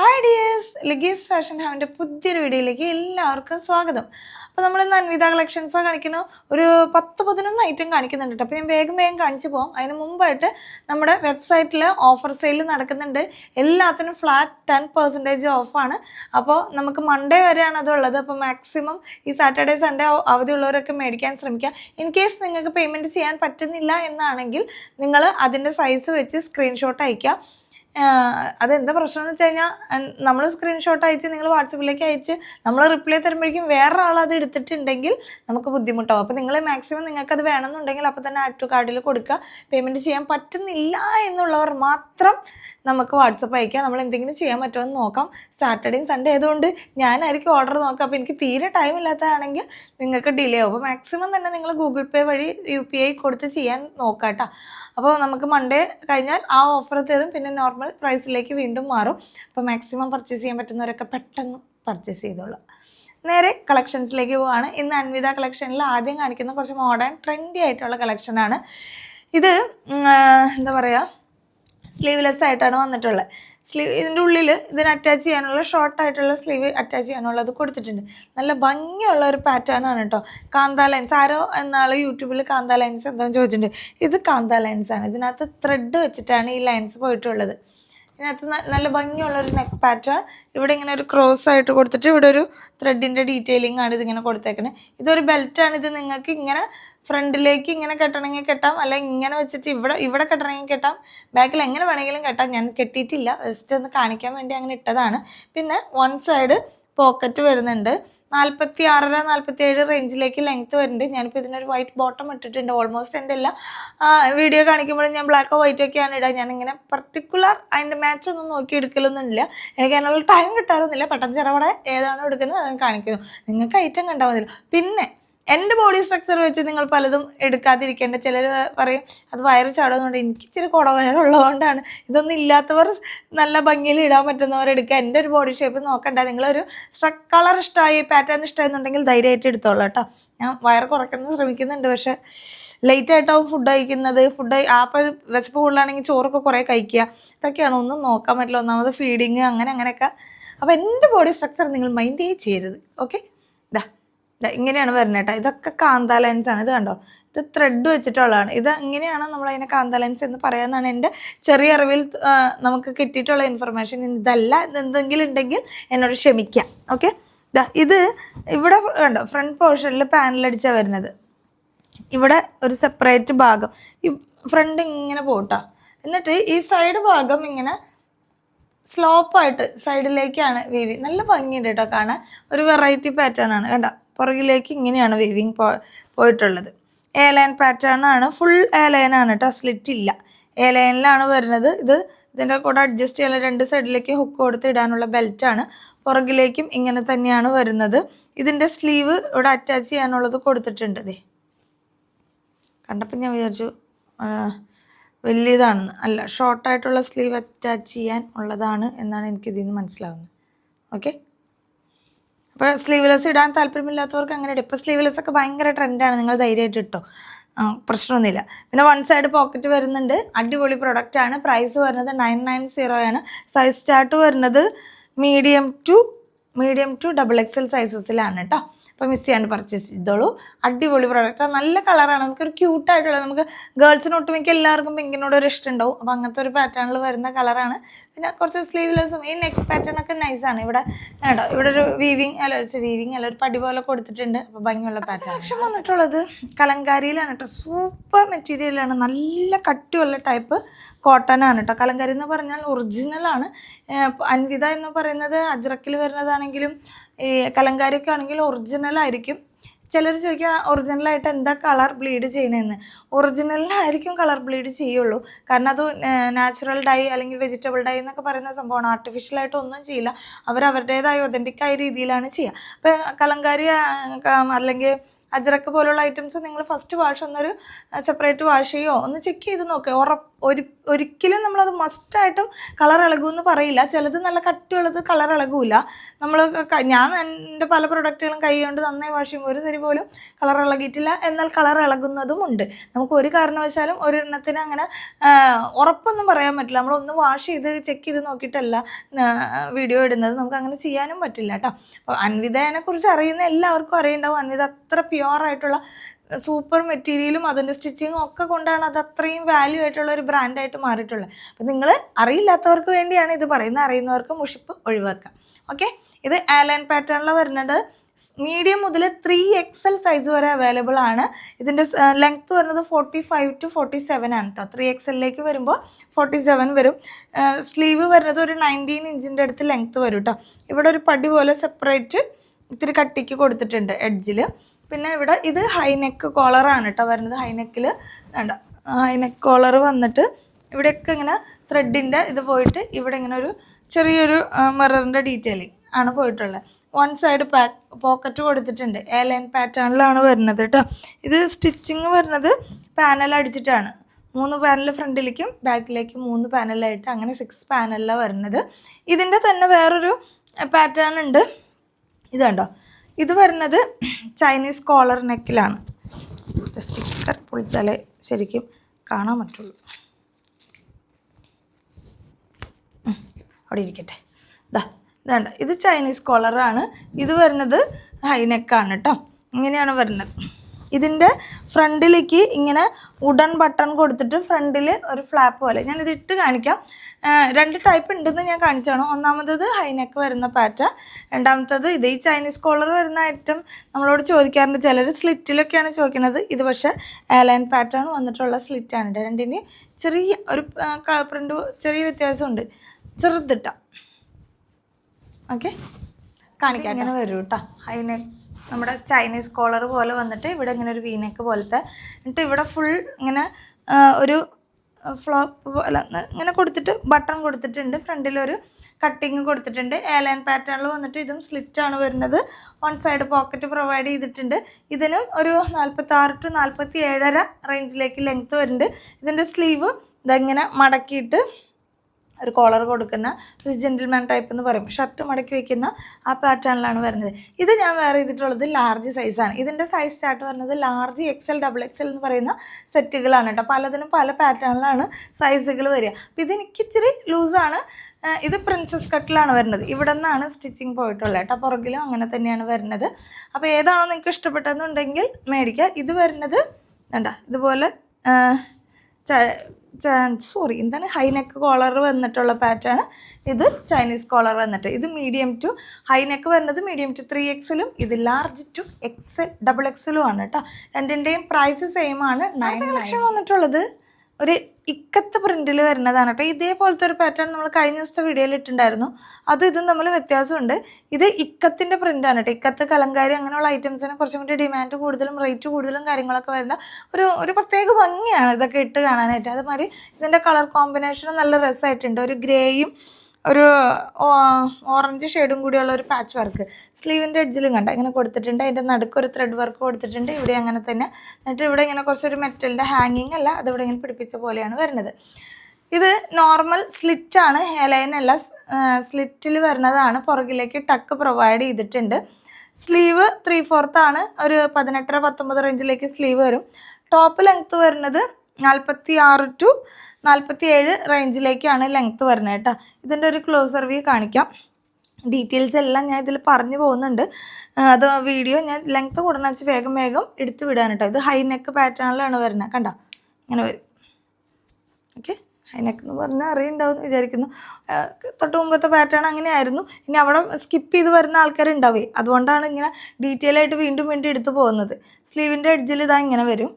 Hi dears ലിഗീസ് fashion ഹാവിന്റെ പുതിയൊരു വീഡിയോയിലേക്ക് എല്ലാവർക്കും സ്വാഗതം. അപ്പോൾ നമ്മൾ ഇന്ന് അൻവിത കളക്ഷൻസ് കാണിക്കുന്നു ഒരു പത്ത് പതിനൊന്ന് ഐറ്റം കാണിക്കുന്നുണ്ട് അപ്പോൾ ഞാൻ വേഗം വേഗം കാണിച്ചു പോകും അതിന് മുമ്പായിട്ട് നമ്മുടെ വെബ്സൈറ്റിൽ ഓഫർ സെയിൽ നടക്കുന്നുണ്ട്. എല്ലാത്തിനും ഫ്ലാറ്റ് ടെൻ പെർസെന്റേജ് ഓഫാണ് അപ്പോൾ നമുക്ക് മൺഡേ വരെയാണ് അതുള്ളത് അപ്പോൾ മാക്സിമം ഈ സാറ്റർഡേ സൺഡേ അവധി ഉള്ളവരൊക്കെ മേടിക്കാൻ ശ്രമിക്കുക ഇൻ കേസ് നിങ്ങൾക്ക് പേയ്മെന്റ് ചെയ്യാൻ പറ്റുന്നില്ല എന്നാണെങ്കിൽ നിങ്ങൾ അതിന്റെ സൈസ് വെച്ച് സ്ക്രീൻഷോട്ട് അയയ്ക്കുക അതെന്താ പ്രശ്നം എന്ന് വെച്ച് കഴിഞ്ഞാൽ നമ്മൾ സ്ക്രീൻഷോട്ട് അയച്ച് നിങ്ങൾ വാട്സപ്പിലേക്ക് അയച്ച് നമ്മൾ റിപ്ലൈ തരുമ്പോഴേക്കും വേറെ ആൾ അത് എടുത്തിട്ടുണ്ടെങ്കിൽ നമുക്ക് ബുദ്ധിമുട്ടാവും. അപ്പോൾ നിങ്ങൾ മാക്സിമം നിങ്ങൾക്ക് അത് വേണമെന്നുണ്ടെങ്കിൽ അപ്പോൾ തന്നെ ആഡ് കാർഡിൽ കൊടുക്കുക. പേയ്മെന്റ് ചെയ്യാൻ പറ്റുന്നില്ല എന്നുള്ളവർ മാത്രം നമുക്ക് വാട്സപ്പ് അയക്കുക. നമ്മൾ എന്തെങ്കിലും ചെയ്യാൻ പറ്റുമോ എന്ന് നോക്കാം. സാറ്റർഡേയും സൺഡേ ആയതുകൊണ്ട് ഞാനായിരിക്കും ഓർഡർ നോക്കാം അപ്പോൾ എനിക്ക് തീരെ ടൈം ഇല്ലാത്തതാണെങ്കിൽ നിങ്ങൾക്ക് ഡിലേ ആവും. അപ്പോൾ മാക്സിമം തന്നെ നിങ്ങൾ ഗൂഗിൾ പേ വഴി യു പി ഐ കൊടുത്ത് ചെയ്യാൻ നോക്കാം കേട്ടോ അപ്പോൾ നമുക്ക് മൺഡേ കഴിഞ്ഞാൽ ആ ഓഫർ തരും. പിന്നെ നോർമൽ പ്രൈസിലേക്ക് വീണ്ടും മാറും. അപ്പോൾ മാക്സിമം പർച്ചേസ് ചെയ്യാൻ പറ്റുന്നവരൊക്കെ പെട്ടെന്ന് പർച്ചേസ് ചെയ്തോളാം. നേരെ കളക്ഷൻസിലേക്ക് പോവാണ്. ഇന്ന് അൻവിത കളക്ഷനിൽ ആദ്യം കാണിക്കുന്ന കുറച്ച് മോഡേൺ ട്രെൻഡി ആയിട്ടുള്ള കളക്ഷനാണ് ഇത് എന്താ പറയുക സ്ലീവ്ലെസ് ആയിട്ടാണ് വന്നിട്ടുള്ളത്. സ്ലീവ് ഇതിന്റെ ഉള്ളിൽ ഇതിന് അറ്റാച്ച് ചെയ്യാനുള്ള ഷോർട്ടായിട്ടുള്ള സ്ലീവ് അറ്റാച്ച് ചെയ്യാനുള്ള അത് കൊടുത്തിട്ടുണ്ട്. നല്ല ഭംഗിയുള്ള ഒരു പാറ്റേൺ ആണ് കേട്ടോ കാന്ത ലൈൻസ് ആരോ എന്നാൾ യൂട്യൂബിൽ കാന്ത ലൈൻസ് എന്താണെന്ന് ചോദിച്ചിട്ടുണ്ട്. ഇത് കാന്ത ലൈൻസ് ആണ്. ഇതിനകത്ത് ത്രെഡ് വെച്ചിട്ടാണ് ഈ ലൈൻസ് പോയിട്ടുള്ളത്. ഇതിനകത്ത് നല്ല ഭംഗിയുള്ള ഒരു നെക്ക് പാറ്റേൺ. ഇവിടെ ഇങ്ങനെ ഒരു ക്രോസ് ആയിട്ട് കൊടുത്തിട്ട് ഇവിടെ ഒരു ത്രെഡിന്റെ ഡീറ്റെയിലിംഗ് ആണ് ഇതിങ്ങനെ കൊടുത്തേക്കുന്നത് ഇതൊരു ബെൽറ്റാണ് ഇത് നിങ്ങൾക്ക് ഇങ്ങനെ ഫ്രണ്ടിലേക്ക് ഇങ്ങനെ കെട്ടണമെങ്കിൽ കെട്ടാം. അല്ല ഇങ്ങനെ വെച്ചിട്ട് ഇവിടെ ഇവിടെ കെട്ടണമെങ്കിൽ കെട്ടാം. ബാക്കിൽ എങ്ങനെ വേണമെങ്കിലും കെട്ടാം. ഞാൻ കെട്ടിയിട്ടില്ല. ജസ്റ്റ് ഒന്ന് കാണിക്കാൻ വേണ്ടി അങ്ങനെ ഇട്ടതാണ്. പിന്നെ വൺ സൈഡ് പോക്കറ്റ് വരുന്നുണ്ട്. നാൽപ്പത്തി ആറര നാൽപ്പത്തി ഏഴ് റേഞ്ചിലേക്ക് ലെങ്ത് വരുന്നുണ്ട്. ഞാനിപ്പോൾ ഇതിനൊരു വൈറ്റ് ബോട്ടം ഇട്ടിട്ടുണ്ട്. ഓൾമോസ്റ്റ് എന്റെ എല്ലാ വീഡിയോ കാണിക്കുമ്പോഴും ഞാൻ ബ്ലാക്കോ വൈറ്റ് ഒക്കെയാണ് ഇടുക ഞാനിങ്ങനെ പർട്ടിക്കുലർ അതിന്റെ മാച്ച് ഒന്നും നോക്കി എടുക്കലൊന്നുമില്ല എനിക്ക് അതിനുള്ള ടൈം കിട്ടാറൊന്നുമില്ല. പെട്ടെന്ന് ചിറവടെ ഏതാണോ എടുക്കുന്നത് അത് കാണിക്കുന്നു. നിങ്ങൾക്ക് ഐറ്റം കണ്ടാൽ മതിയല്ലോ. പിന്നെ എന്റെ ബോഡി സ്ട്രക്ചർ വെച്ച് നിങ്ങൾ പലതും എടുക്കാതിരിക്കേണ്ട. ചിലർ പറയും അത് വയറ് ചാടുന്നതുകൊണ്ട് എനിക്ക് ഇച്ചിരി കുട വയറുള്ളതുകൊണ്ടാണ് ഇതൊന്നും ഇല്ലാത്തവർ നല്ല ഭംഗിയിൽ ഇടാൻ പറ്റുന്നവർ എടുക്കുക. എന്റെ ഒരു ബോഡി ഷേപ്പ് നോക്കണ്ട. നിങ്ങളൊരു സ്ട്ര കളർ ഇഷ്ടമായി പാറ്റേൺ ഇഷ്ടമായെന്നുണ്ടെങ്കിൽ ധൈര്യമായിട്ട് എടുത്തോളൂ കേട്ടോ. ഞാൻ വയർ കുറയ്ക്കണം ശ്രമിക്കുന്നുണ്ട് പക്ഷേ ലേറ്റ് ആയിട്ടാവും ഫുഡ് കഴിക്കുന്നത്. ഫുഡ് ആപ്പ് വിശപ്പ് കൂടുതലാണെങ്കിൽ ചോറൊക്കെ കുറേ കഴിക്കുക. ഇതൊക്കെയാണ്. ഒന്നും നോക്കാൻ പറ്റില്ല. ഒന്നാമത് ഫീഡിങ് അങ്ങനെ അങ്ങനെയൊക്കെ. അപ്പോൾ എന്റെ ബോഡി സ്ട്രക്ചർ നിങ്ങൾ മൈൻഡേ ചെയ്യരുത്. ഓക്കെ ഇങ്ങനെയാണ് വരുന്നത് കേട്ടോ. ഇതൊക്കെ കാന്ത ലെൻസ് ആണ്. ഇത് കണ്ടോ? ഇത് ത്രെഡ് വെച്ചിട്ടുള്ളതാണ്. ഇത് ഇങ്ങനെയാണ് നമ്മൾ അതിനെ കാന്ത ലെൻസ് എന്ന് പറയാമെന്നാണ് എന്റെ ചെറിയ അറിവിൽ നമുക്ക് കിട്ടിയിട്ടുള്ള ഇൻഫർമേഷൻ ഇതല്ല. എന്തെങ്കിലും ഉണ്ടെങ്കിൽ എന്നോട് ക്ഷമിക്കാം. ഓക്കെ ഇത് ഇവിടെ കണ്ടോ? ഫ്രണ്ട് പോർഷനിൽ പാനലടിച്ചാണ് വരുന്നത്. ഇവിടെ ഒരു സെപ്പറേറ്റ് ഭാഗം. ഈ ഫ്രണ്ട് ഇങ്ങനെ പോട്ടാ. എന്നിട്ട് ഈ സൈഡ് ഭാഗം ഇങ്ങനെ സ്ലോപ്പായിട്ട് സൈഡിലേക്കാണ് വീവി. നല്ല ഭംഗിയുണ്ട് കേട്ടോ കാണാൻ. ഒരു വെറൈറ്റി പാറ്റേൺ ആണ്. കണ്ട? പുറകിലേക്ക് ഇങ്ങനെയാണ് വേവിങ് പോ പോയിട്ടുള്ളത്. എ ലൈൻ പാറ്റേൺ ആണ് ഫുൾ എ ലൈൻ ആണ് കേട്ടോ സ്ലിറ്റ് ഇല്ല. എ ലൈനിലാണ് വരുന്നത്. ഇത് ഇതിന്റെ കൂടെ അഡ്ജസ്റ്റ് ചെയ്യാൻ രണ്ട് സൈഡിലേക്ക് ഹുക്ക് കൊടുത്ത് ഇടാനുള്ള ബെൽറ്റാണ് പുറകിലേക്കും ഇങ്ങനെ തന്നെയാണ് വരുന്നത്. ഇതിന്റെ സ്ലീവ് ഇവിടെ അറ്റാച്ച് ചെയ്യാനുള്ളത് കൊടുത്തിട്ടുണ്ട് ദേ. കണ്ടപ്പോൾ ഞാൻ വിചാരിച്ചു വലിയതാണെന്ന് അല്ല ഷോർട്ടായിട്ടുള്ള സ്ലീവ് അറ്റാച്ച് ചെയ്യാൻ ഉള്ളതാണ് എന്നാണ് എനിക്കിതിൽ നിന്ന് മനസ്സിലാകുന്നത് ഓക്കെ അപ്പോൾ സ്ലീവ്ലെസ് ഇടാൻ താല്പര്യമില്ലാത്തവർക്ക് അങ്ങനെ ഇടും ഇപ്പോൾ സ്ലീവ്ലെസ് ഒക്കെ ഭയങ്കര ട്രെൻഡാണ് നിങ്ങൾ ധൈര്യമായിട്ട് ഇട്ടോ. പ്രശ്നമൊന്നുമില്ല. പിന്നെ വൺ സൈഡ് പോക്കറ്റ് വരുന്നുണ്ട്. അടിപൊളി പ്രൊഡക്റ്റാണ് പ്രൈസ് വരുന്നത് നയൻ നയൻ സീറോ ആണ്. സൈസ് ചാർട്ട് വരുന്നത് medium to medium to double XL സൈസസിലാണ് കേട്ടോ അപ്പോൾ മിസ് ചെയ്യാണ്ട് പർച്ചേസ് ചെയ്തോളൂ. അടിപൊളി പ്രോഡക്റ്റ് നല്ല കളറാണ് നമുക്കൊരു ക്യൂട്ടായിട്ടുള്ളത് നമുക്ക് ഗേൾസിന് ഒട്ടുമിക്ക എല്ലാവർക്കും പിങ്കിനോട് ഒരു ഇഷ്ടം ഉണ്ടാവും. അപ്പോൾ അങ്ങനത്തെ ഒരു പാറ്റേണിൽ വരുന്ന കളറാണ് പിന്നെ കുറച്ച് സ്ലീവ്ലെസ്സും ഈ നെക്ക് പാറ്റേൺ ഒക്കെ നൈസാണ് ഇവിടെ കേട്ടോ ഇവിടെ ഒരു വീവിങ് അല്ല വീവിങ് അല്ല ഒരു പടി പോലെ കൊടുത്തിട്ടുണ്ട്. അപ്പോൾ ഭംഗിയുള്ള പാറ്റേൺ ലക്ഷം വന്നിട്ടുള്ളത് കലങ്കാരിയിലാണ് കേട്ടോ. സൂപ്പർ മെറ്റീരിയലാണ് നല്ല കട്ടിയുള്ള ടൈപ്പ് കോട്ടൺ ആണ് കേട്ടോ. കലങ്കാരി എന്ന് പറഞ്ഞാൽ ഒറിജിനലാണ് അൻവിത എന്ന് പറയുന്നത് അജ്രക്കിൽ വരുന്നതാണെങ്കിലും ഈ കലങ്കാരിയൊക്കെ ആണെങ്കിൽ ഒറിജിനൽ ആയിരിക്കും. ചിലർ ചോദിക്കുക ഒറിജിനലായിട്ട് എന്താ കളർ ബ്ലീഡ് ചെയ്യണമെന്ന് ഒറിജിനലിനായിരിക്കും കളർ ബ്ലീഡ് ചെയ്യുള്ളൂ. കാരണം അത് നാച്ചുറൽ ഡൈ അല്ലെങ്കിൽ വെജിറ്റബിൾ ഡൈ എന്നൊക്കെ പറയുന്ന സംഭവമാണ്. ആർട്ടിഫിഷ്യലായിട്ട് ഒന്നും ചെയ്യില്ല. അവർ അവരുടേതായ ഒതന്റിക്കായ രീതിയിലാണ് ചെയ്യുക. അപ്പോൾ കലങ്കാരി അല്ലെങ്കിൽ അജറക്ക് പോലുള്ള ഐറ്റംസ് നിങ്ങൾ ഫസ്റ്റ് വാഷ് ഒന്നൊരു സെപ്പറേറ്റ് വാഷ് ചെയ്യോ? ഒന്ന് ചെക്ക് ചെയ്ത് നോക്കുക ഉറപ്പ് ഒരു ഒരിക്കലും നമ്മളത് മസ്റ്റായിട്ടും കളർ ഇളകുമെന്ന് പറയില്ല. ചിലത് നല്ല കട്ടിയുള്ളത് കളർ ഇളകില്ല നമ്മൾ ഞാൻ എന്റെ പല പ്രൊഡക്റ്റുകളും കൈ കൊണ്ട് നന്നായി വാഷ് ചെയ്യുമ്പോൾ ഒരു തരി പോലും കളർ ഇളകിയിട്ടില്ല. എന്നാൽ കളർ ഇളകുന്നതും ഉണ്ട്. നമുക്ക് ഒരു കാരണവശാലും ഒരെണ്ണത്തിന് അങ്ങനെ ഉറപ്പൊന്നും പറയാൻ പറ്റില്ല. നമ്മളൊന്ന് വാഷ് ചെയ്ത് ചെക്ക് ചെയ്ത് നോക്കിയിട്ടല്ല വീഡിയോ ഇടുന്നത്. നമുക്ക് അങ്ങനെ ചെയ്യാനും പറ്റില്ല കേട്ടോ. അപ്പോൾ അൻവിതയെക്കുറിച്ച് അറിയുന്ന എല്ലാവർക്കും അറിയുണ്ടാവും. അൻവിത അത്ര പ്യുവർ ആയിട്ടുള്ള സൂപ്പർ മെറ്റീരിയലും അതിന്റെ സ്റ്റിച്ചിങ്ങും ഒക്കെ കൊണ്ടാണ് അത് അത്രയും വാല്യൂ ആയിട്ടുള്ള ഒരു ബ്രാൻഡായിട്ട് മാറിയിട്ടുള്ളത്. അപ്പം നിങ്ങൾ അറിയില്ലാത്തവർക്ക് വേണ്ടിയാണ് ഇത് പറയുന്നത്. അറിയുന്നവർക്ക് മുഷിപ്പ് ഒഴിവാക്കാം ഓക്കെ ഇത് ആലൈൻ പാറ്റേണിൽ വരുന്നത്. മീഡിയം മുതൽ ത്രീ എക്സൽ സൈസ് വരെ അവൈലബിൾ ആണ്. ഇതിന്റെ ലെങ്ത് വരുന്നത് forty five to forty seven ആണ് കേട്ടോ ത്രീ എക്സലിലേക്ക് വരുമ്പോൾ ഫോർട്ടി സെവൻ വരും. സ്ലീവ് വരുന്നത് ഒരു നയന്റീൻ ഇഞ്ചിന്റെ അടുത്ത് ലെങ്ത്ത് വരും കേട്ടോ ഇവിടെ ഒരു പടി പോലെ സെപ്പറേറ്റ് ഇത്തിരി കട്ടിക്ക് കൊടുത്തിട്ടുണ്ട് എഡ്ജിൽ പിന്നെ ഇവിടെ ഇത് ഹൈനെക്ക് കോളറാണ് കേട്ടോ വരുന്നത്. ഹൈനെക്കിൽ വേണ്ട ഹൈനെക്ക് കോളർ വന്നിട്ട് ഇവിടെയൊക്കെ ഇങ്ങനെ ത്രെഡിന്റെ ഇത് പോയിട്ട് ഇവിടെ ഇങ്ങനെ ഒരു ചെറിയൊരു മിററിന്റെ ഡീറ്റെയിലിംഗ് ആണ് പോയിട്ടുള്ളത്. വൺ സൈഡ് പാക്ക് പോക്കറ്റ് കൊടുത്തിട്ടുണ്ട്. എ ലൈൻ പാറ്റേണിലാണ് വരുന്നത് കേട്ടോ ഇത് സ്റ്റിച്ചിങ് വരുന്നത് പാനൽ അടിച്ചിട്ടാണ്. മൂന്ന് പാനൽ ഫ്രണ്ടിലേക്കും ബാക്കിലേക്കും മൂന്ന് പാനലായിട്ട് അങ്ങനെ സിക്സ് പാനലിലാണ് വരുന്നത്. ഇതിന്റെ തന്നെ വേറൊരു പാറ്റേൺ ഉണ്ട്. ഇത് കണ്ടോ? ഇത് വരുന്നത് ചൈനീസ് കോളർ നെക്കിലാണ് സ്റ്റിക്കർ പൊളിച്ചാലേ ശരിക്കും കാണാൻ പറ്റുള്ളൂ. അവിടെ ഇരിക്കട്ടെ. ഇതാ ഇതാണ്ട. ഇത് ചൈനീസ് കോളറാണ് ഇത് വരുന്നത് ഹൈനെക്കാണ് കേട്ടോ. ഇങ്ങനെയാണ് വരുന്നത്. ഇതിന്റെ ഫ്രണ്ടിലേക്ക് ഇങ്ങനെ ഉടൻ ബട്ടൺ കൊടുത്തിട്ട് ഫ്രണ്ടിൽ ഒരു ഫ്ലാപ്പ് പോലെ. ഞാനിത് ഇട്ട് കാണിക്കാം. രണ്ട് ടൈപ്പ് ഉണ്ടെന്ന് ഞാൻ കാണിച്ചാണ് ഒന്നാമത്തത് ഹൈനെക്ക് വരുന്ന പാറ്റേൺ രണ്ടാമത്തത് ഇത് ഈ ചൈനീസ് കോളർ വരുന്ന ഐറ്റം നമ്മളോട് ചോദിക്കാറുണ്ട്. ചിലർ സ്ലിറ്റിലൊക്കെയാണ് ചോദിക്കുന്നത്. ഇത് പക്ഷേ എയർലൈൻ പാറ്റേൺ വന്നിട്ടുള്ള സ്ലിറ്റാണ് രണ്ടിന് ചെറിയ ഒരു കളർ പ്രിന്റ് ചെറിയ വ്യത്യാസമുണ്ട്. ചെറുതിട്ട. ഓക്കെ? കാണിക്കാം ഇങ്ങനെ വരൂ കേട്ടോ ഹൈനെക്ക് നമ്മുടെ ചൈനീസ് കോളർ പോലെ വന്നിട്ട് ഇവിടെ ഇങ്ങനെ ഒരു വീനേക്ക് പോലത്തെ. എന്നിട്ട് ഇവിടെ ഫുൾ ഇങ്ങനെ ഒരു ഫ്ലോപ്പ് പോലെ ഇങ്ങനെ കൊടുത്തിട്ട് ബട്ടൺ കൊടുത്തിട്ടുണ്ട്. ഫ്രണ്ടിലൊരു കട്ടിങ് കൊടുത്തിട്ടുണ്ട്. എയർലൈൻ പാറ്റേണിൽ വന്നിട്ട് ഇതും സ്ലിറ്റാണ് വരുന്നത്. വൺ സൈഡ് പോക്കറ്റ് പ്രൊവൈഡ് ചെയ്തിട്ടുണ്ട്. ഇതിനും ഒരു നാൽപ്പത്തി ആറ് ടു നാൽപ്പത്തി ഏഴര റേഞ്ചിലേക്ക് ലെങ്ത്ത് വരുന്നുണ്ട്. ഇതിന്റെ സ്ലീവ് ഇതെങ്ങനെ മടക്കിയിട്ട് ഒരു കോളർ കൊടുക്കുന്ന ഒരു ജെന്റിൽമാൻ ടൈപ്പ് എന്ന് പറയും. ഷർട്ട് മടക്കി വെക്കുന്ന ആ പാറ്റേണിലാണ് വരുന്നത്. ഇത് ഞാൻ വേറെ ചെയ്തിട്ടുള്ളത് ലാർജ് സൈസാണ് ഇതിന്റെ സൈസ് ചാർട്ട് വരുന്നത് ലാർജ് എക്സൽ ഡബിൾ എക്സൽ എന്ന് പറയുന്ന സെറ്റുകളാണ് കേട്ടോ. പലതിനും പല പാറ്റേണിലാണ് സൈസുകൾ വരിക. അപ്പോൾ ഇതെനിക്ക് ഇച്ചിരി ലൂസാണ് ഇത് പ്രിൻസസ് കട്ടിലാണ് വരുന്നത്. ഇവിടെ നിന്നാണ് സ്റ്റിച്ചിങ് പോയിട്ടുള്ളത് കേട്ടോ. പുറകിലും അങ്ങനെ തന്നെയാണ് വരുന്നത്. അപ്പോൾ ഏതാണോ നിങ്ങൾക്ക് ഇഷ്ടപ്പെട്ടതെന്നുണ്ടെങ്കിൽ മേടിക്കുക. ഇത് വരുന്നത് വേണ്ട ഇതുപോലെ സോറി എന്താണ്? ഹൈനെക്ക് കോളർ വന്നിട്ടുള്ള പാറ്റേൺ ഇത് ചൈനീസ് കോളർ വന്നിട്ട്. ഇത് മീഡിയം ടു ഹൈ നെക്ക് വരുന്നത് മീഡിയം ടു ത്രീ എക്സിലും ഇത് ലാർജ് ടു എക്സൽ ഡബിൾ എക്സലും ആണ് കേട്ടോ രണ്ടിന്റെയും പ്രൈസ് സെയിം ആണ്. നയൻ ലക്ഷം വന്നിട്ടുള്ളത് ഒരു ഇക്കത്ത് പ്രിന്റിൽ വരുന്നതാണ് കേട്ടോ ഇതേപോലത്തെ ഒരു പാറ്റേൺ നമ്മൾ കഴിഞ്ഞ ദിവസത്തെ വീഡിയോയിൽ ഇട്ടിട്ടുണ്ടായിരുന്നു അതും ഇതും തമ്മിൽ വ്യത്യാസമുണ്ട്. ഇത് ഇക്കത്തിന്റെ പ്രിന്റാണ് കേട്ടോ ഇക്കത്ത് കലങ്കാരി അങ്ങനെയുള്ള ഐറ്റംസിന് കുറച്ചും കൂടി ഡിമാൻഡ് കൂടുതലും റേറ്റ് കൂടുതലും കാര്യങ്ങളൊക്കെ വരുന്ന ഒരു ഒരു പ്രത്യേക ഭംഗിയാണ് ഇതൊക്കെ ഇട്ട് കാണാനായിട്ട്. അതുമാതിരി ഇതിന്റെ കളർ കോമ്പിനേഷനും നല്ല രസമായിട്ടുണ്ട് ഒരു ഗ്രേയും ഒരു ഓറഞ്ച് ഷെയ്ഡും കൂടിയുള്ള ഒരു പാച്ച് വർക്ക്. സ്ലീവിന്റെ എഡ്ജിലും കണ്ട? ഇങ്ങനെ കൊടുത്തിട്ടുണ്ട്. അതിന്റെ നടുക്ക് ഒരു ത്രെഡ് വർക്ക് കൊടുത്തിട്ടുണ്ട്. ഇവിടെ അങ്ങനെ തന്നെ. എന്നിട്ട് ഇവിടെ ഇങ്ങനെ കുറച്ചൊരു മെറ്റലിന്റെ ഹാങ്ങിങ് അല്ല അതിവിടെ ഇങ്ങനെ പിടിപ്പിച്ച പോലെയാണ് വരുന്നത്. ഇത് നോർമൽ സ്ലിറ്റാണ് ഹെലൈൻ അല്ല സ്ലിറ്റിൽ വരുന്നതാണ്. പുറകിലേക്ക് ടക്ക് പ്രൊവൈഡ് ചെയ്തിട്ടുണ്ട്. സ്ലീവ് ത്രീ ഫോർത്താണ് ഒരു പതിനെട്ടര പത്തൊമ്പത് റേഞ്ചിലേക്ക് സ്ലീവ് വരും. ടോപ്പ് ലെങ്ത്ത് വരുന്നത് നാൽപ്പത്തി ആറ് ടു നാൽപ്പത്തി ഏഴ് റേഞ്ചിലേക്കാണ് ലെങ്ത്ത് വരുന്നത് കേട്ടോ. ഇതിന്റെ ഒരു ക്ലോസർ വ്യൂ കാണിക്കാം. ഡീറ്റെയിൽസ് എല്ലാം ഞാൻ ഇതിൽ പറഞ്ഞു പോകുന്നുണ്ട്. അത് വീഡിയോ ഞാൻ ലെങ്ത്ത് കൂടുന്നച്ച് വേഗം വേഗം എടുത്തു വിടാൻ കേട്ടോ. ഇത് ഹൈ നെക്ക് പാറ്റേണിലാണ് വരുന്നത്. കണ്ടോ? ഇങ്ങനെ വരും. ഓക്കെ ഹൈനെക്ക് എന്ന് പറഞ്ഞാൽ അറിയുണ്ടാവും എന്ന് വിചാരിക്കുന്നു. തൊട്ട് മുമ്പത്തെ പാറ്റേൺ അങ്ങനെയായിരുന്നു. ഇനി അവിടെ സ്കിപ്പ് ചെയ്ത് വരുന്ന ആൾക്കാരുണ്ടാവേ. അതുകൊണ്ടാണ് ഇങ്ങനെ ഡീറ്റെയിൽ ആയിട്ട് വീണ്ടും വീണ്ടും എടുത്തു പോകുന്നത്. സ്ലീവിന്റെ എഡ്ജിൽ ഇതാ ഇങ്ങനെ വരും.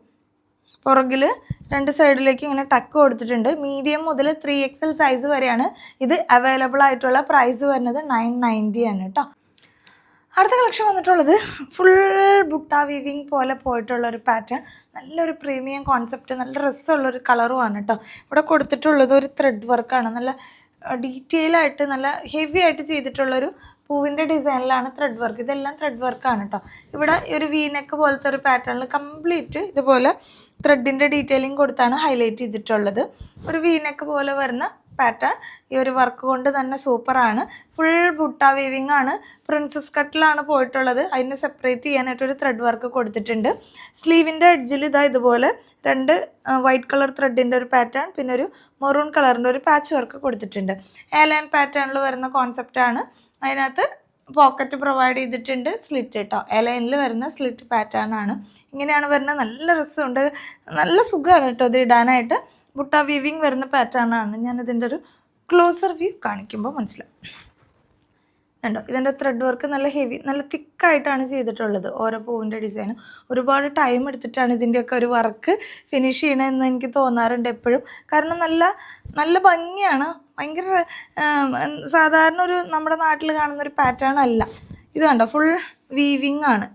പുറകിൽ രണ്ട് സൈഡിലേക്ക് ഇങ്ങനെ ടക്ക് കൊടുത്തിട്ടുണ്ട്. മീഡിയം മുതൽ ത്രീ എക്സൽ സൈസ് വരെയാണ് ഇത് അവൈലബിൾ ആയിട്ടുള്ള പ്രൈസ് വരുന്നത് നയൻ നയന്റി ആണ് കേട്ടോ അടുത്ത കളക്ഷൻ വന്നിട്ടുള്ളത് ഫുൾ ബുട്ട വീവിങ് പോലെ പോയിട്ടുള്ള ഒരു പാറ്റേൺ നല്ലൊരു പ്രീമിയം കോൺസെപ്റ്റ് നല്ല രസമുള്ളൊരു കളറുമാണ് കേട്ടോ ഇവിടെ കൊടുത്തിട്ടുള്ളത് ഒരു ത്രെഡ് വർക്കാണ് നല്ല ഡീറ്റെയിൽ ആയിട്ട് നല്ല ഹെവി ആയിട്ട് ചെയ്തിട്ടുള്ളൊരു പൂവിന്റെ ഡിസൈനിലാണ് ത്രെഡ് വർക്ക് ഇതെല്ലാം ത്രെഡ് വർക്കാണ് കേട്ടോ ഇവിടെ ഒരു വീനക്ക് പോലത്തെ ഒരു പാറ്റേണിൽ കംപ്ലീറ്റ് ഇതുപോലെ ത്രെഡിന്റെ ഡീറ്റെയിലിംഗ് കൊടുത്താണ് ഹൈലൈറ്റ് ചെയ്തിട്ടുള്ളത്. ഒരു വീനക്ക് പോലെ വരുന്ന പാറ്റേൺ ഈ ഒരു വർക്ക് കൊണ്ട് തന്നെ സൂപ്പറാണ് ഫുൾ ബുട്ട വീവിങ് ആണ്. പ്രിൻസസ് കട്ടിലാണ് പോയിട്ടുള്ളത്. അതിനെ സെപ്പറേറ്റ് ചെയ്യാനായിട്ട് ഒരു ത്രെഡ് വർക്ക് കൊടുത്തിട്ടുണ്ട്. സ്ലീവിന്റെ എഡ്ജിൽ ഇതാ ഇതുപോലെ രണ്ട് വൈറ്റ് കളർ ത്രെഡിന്റെ ഒരു പാറ്റേൺ പിന്നെ ഒരു മെറൂൺ കളറിന്റെ ഒരു പാച്ച് വർക്ക് കൊടുത്തിട്ടുണ്ട്. ഏലൈൻ പാറ്റേണിൽ വരുന്ന കോൺസെപ്റ്റാണ് അതിനകത്ത് പോക്കറ്റ് പ്രൊവൈഡ് ചെയ്തിട്ടുണ്ട്. സ്ലിറ്റ് കേട്ടോ എലൈനിൽ വരുന്ന സ്ലിറ്റ് പാറ്റേൺ ആണ്. ഇങ്ങനെയാണ് വരുന്നത് നല്ല രസമുണ്ട്. നല്ല സുഖമാണ് കേട്ടോ ഇത് ഇടാനായിട്ട്. ബുട്ട വീവിങ് വരുന്ന പാറ്റേൺ ആണ്. ഞാൻ ഇതിന്റെ ഒരു ക്ലോസർ വ്യൂ കാണിക്കുമ്പോൾ മനസ്സിലാവും. കണ്ടോ? ഇതിന്റെ ത്രെഡ് വർക്ക് നല്ല ഹെവി നല്ല തിക്കായിട്ടാണ് ചെയ്തിട്ടുള്ളത്. ഓരോ പൂവിന്റെ ഡിസൈനും ഒരുപാട് ടൈം എടുത്തിട്ടാണ് ഇതിന്റെയൊക്കെ ഒരു വർക്ക് ഫിനിഷ് ചെയ്യണമെന്ന് എനിക്ക് തോന്നാറുണ്ട് എപ്പോഴും. കാരണം നല്ല നല്ല ഭംഗിയാണ് ഭയങ്കര സാധാരണ ഒരു നമ്മുടെ നാട്ടിൽ കാണുന്ന ഒരു പാറ്റേൺ അല്ല. ഇത് കണ്ടോ? ഫുൾ വീവിങ് ആണ്.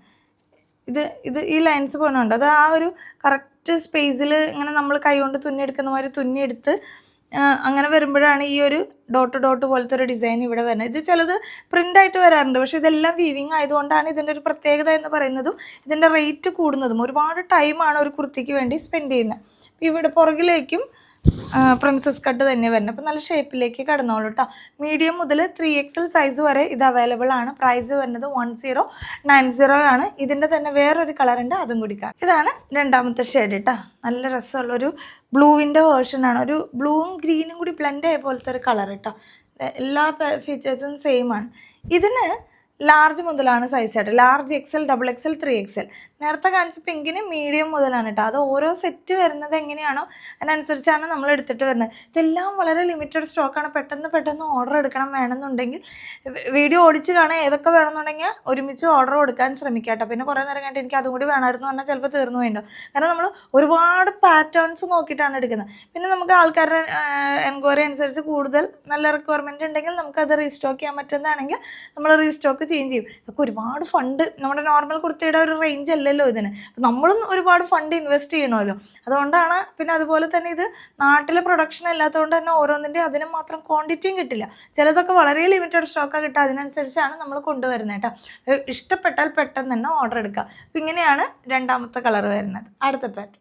ഇത് ഇത് ഈ ലൈൻസ് പോകുന്നുണ്ട് അത് ആ ഒരു കറക്റ്റ് സ്പേസിൽ ഇങ്ങനെ നമ്മൾ കൈകൊണ്ട് തുന്നിയെടുക്കുന്ന മാതിരി തുന്നിയെടുത്ത് അങ്ങനെ വരുമ്പോഴാണ് ഈ ഒരു ഡോട്ട് ഡോട്ട് പോലത്തെ ഒരു ഡിസൈൻ ഇവിടെ വരുന്നത്. ഇത് ചിലത് പ്രിന്റായിട്ട് വരാറുണ്ട്. പക്ഷേ ഇതെല്ലാം വീവിങ് ആയതുകൊണ്ടാണ് ഇതിന്റെ ഒരു പ്രത്യേകത എന്ന് പറയുന്നതും ഇതിന്റെ റേറ്റ് കൂടുന്നതും. ഒരുപാട് ടൈമാണ് ഒരു കുർത്തിക്ക് വേണ്ടി സ്പെൻഡ് ചെയ്യുന്നത്. ഇവിടെ പുറകിലേക്കും പ്രിൻസസ് കട്ട് തന്നെ വരുന്നത് അപ്പോൾ നല്ല ഷേപ്പിലേക്ക് കടന്നോളൂ കേട്ടോ മീഡിയം മുതൽ ത്രീ എക്സൽ സൈസ് വരെ ഇത് അവൈലബിൾ ആണ്. പ്രൈസ് വരുന്നത് വൺ സീറോ നയൻ സീറോ ആണ്. ഇതിന്റെ തന്നെ വേറൊരു കളറുണ്ട് അതും കൂടി കാണാം. ഇതാണ് രണ്ടാമത്തെ ഷെയ്ഡ് കേട്ടോ നല്ല രസമുള്ളൊരു ബ്ലൂവിന്റെ വേർഷനാണ് ഒരു ബ്ലൂവും ഗ്രീനും കൂടി ബ്ലെൻഡ് ആയ പോലത്തെ ഒരു കളർ കേട്ടോ എല്ലാ ഫീച്ചേഴ്സും സെയിം ആണ്. ഇതിന് ലാർജ് മുതലാണ് സൈസ് ആയിട്ട്. Large XL double XL three XL നേരത്തെ കാണിച്ച പിങ്കിന് മീഡിയം മുതലാണ് കേട്ടോ അത് ഓരോ സെറ്റ് വരുന്നത് എങ്ങനെയാണോ അതിനനുസരിച്ചാണ് നമ്മൾ എടുത്തിട്ട് വരുന്നത്. ഇതെല്ലാം വളരെ ലിമിറ്റഡ് സ്റ്റോക്കാണ് പെട്ടെന്ന് പെട്ടെന്ന് ഓർഡർ എടുക്കണം വേണമെന്നുണ്ടെങ്കിൽ വീഡിയോ ഓടിച്ച് കാണാൻ ഏതൊക്കെ വേണമെന്നുണ്ടെങ്കിൽ ഒരുമിച്ച് ഓർഡർ കൊടുക്കാൻ ശ്രമിക്കാം കേട്ടോ പിന്നെ കുറേ നേരം കഴിഞ്ഞിട്ട് എനിക്ക് അതും കൂടി വേണമായിരുന്നു പറഞ്ഞാൽ ചിലപ്പോൾ തീർന്നു വേണ്ടോ കാരണം നമ്മൾ ഒരുപാട് പാറ്റേൺസ് നോക്കിയിട്ടാണ് എടുക്കുന്നത്. പിന്നെ നമുക്ക് ആൾക്കാരുടെ എൻക്വയറി അനുസരിച്ച് കൂടുതൽ നല്ല റിക്വയർമെന്റ് ഉണ്ടെങ്കിൽ നമുക്കത് റീസ്റ്റോക്ക് ചെയ്യാൻ പറ്റുന്നതാണെങ്കിൽ നമ്മൾ റീസ്റ്റോക്ക് ചെയ്യും ചെയ്യും. ഇതൊക്കെ ഒരുപാട് ഫണ്ട് നമ്മുടെ നോർമൽ കുർത്തിയുടെ ഒരു റേഞ്ച് അല്ലല്ലോ ഇതിന്. അപ്പം നമ്മളും ഒരുപാട് ഫണ്ട് ഇൻവെസ്റ്റ് ചെയ്യണമല്ലോ. അതുകൊണ്ടാണ് പിന്നെ അതുപോലെ തന്നെ ഇത് നാട്ടിലെ പ്രൊഡക്ഷൻ അല്ലാത്തതുകൊണ്ട് തന്നെ ഓരോന്നിന്റെ അതിന് മാത്രം ക്വാണ്ടിറ്റിയും കിട്ടില്ല. ചിലതൊക്കെ വളരെ ലിമിറ്റഡ് സ്റ്റോക്കാണ് കിട്ടുക. അതിനനുസരിച്ചാണ് നമ്മൾ കൊണ്ടുവരുന്നത് കേട്ടോ. ഇഷ്ടപ്പെട്ടാൽ പെട്ടെന്ന് തന്നെ ഓർഡർ എടുക്കുക. അപ്പം ഇങ്ങനെയാണ് രണ്ടാമത്തെ കളർ വരുന്നത്. അടുത്ത പാറ്റ്